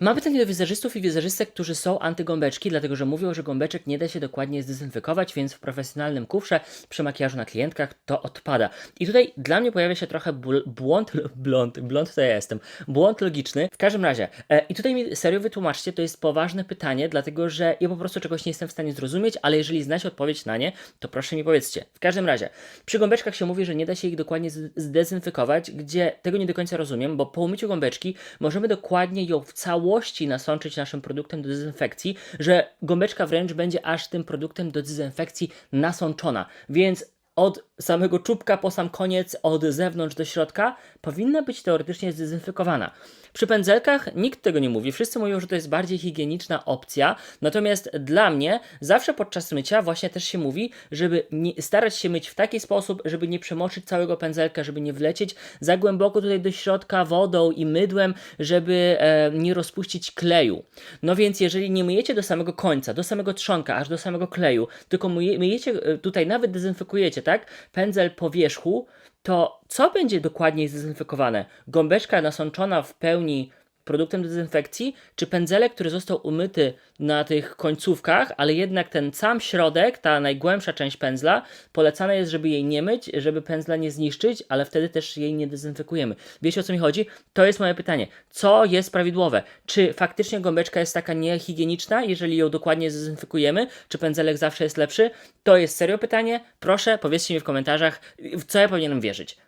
Mam pytanie do wizerzystów i wizerzystek, którzy są antygąbeczki, dlatego że mówią, że gąbeczek nie da się dokładnie zdezynfekować, więc w profesjonalnym kufrze przy makijażu na klientkach to odpada. I tutaj dla mnie pojawia się trochę błąd, blond, blond to ja jestem, błąd logiczny. W każdym razie, e, i tutaj mi serio wytłumaczcie, to jest poważne pytanie, dlatego że ja po prostu czegoś nie jestem w stanie zrozumieć, ale jeżeli znacie odpowiedź na nie, to proszę mi powiedzcie. W każdym razie, przy gąbeczkach się mówi, że nie da się ich dokładnie zdezynfekować, gdzie tego nie do końca rozumiem, bo po umyciu gąbeczki możemy dokładnie ją w całości nasączyć naszym produktem do dezynfekcji, że gąbeczka wręcz będzie aż tym produktem do dezynfekcji nasączona. Więc od samego czubka po sam koniec, od zewnątrz do środka, powinna być teoretycznie zdezynfekowana. Przy pędzelkach nikt tego nie mówi, wszyscy mówią, że to jest bardziej higieniczna opcja, natomiast dla mnie zawsze podczas mycia właśnie też się mówi, żeby nie, starać się myć w taki sposób, żeby nie przemoczyć całego pędzelka, żeby nie wlecieć za głęboko tutaj do środka wodą i mydłem, żeby e, nie rozpuścić kleju. No więc jeżeli nie myjecie do samego końca, do samego trzonka, aż do samego kleju, tylko myje, myjecie e, tutaj, nawet dezynfekujecie, tak, pędzel po wierzchu, to co będzie dokładniej zdezynfekowane? Gąbeczka nasączona w pełni produktem dezynfekcji, czy pędzelek, który został umyty na tych końcówkach, ale jednak ten sam środek, ta najgłębsza część pędzla, polecane jest, żeby jej nie myć, żeby pędzla nie zniszczyć, ale wtedy też jej nie dezynfekujemy. Wiecie o co mi chodzi? To jest moje pytanie. Co jest prawidłowe? Czy faktycznie gąbeczka jest taka niehigieniczna, jeżeli ją dokładnie zdezynfekujemy? Czy pędzelek zawsze jest lepszy? To jest serio pytanie. Proszę, powiedzcie mi w komentarzach, w co ja powinienem wierzyć.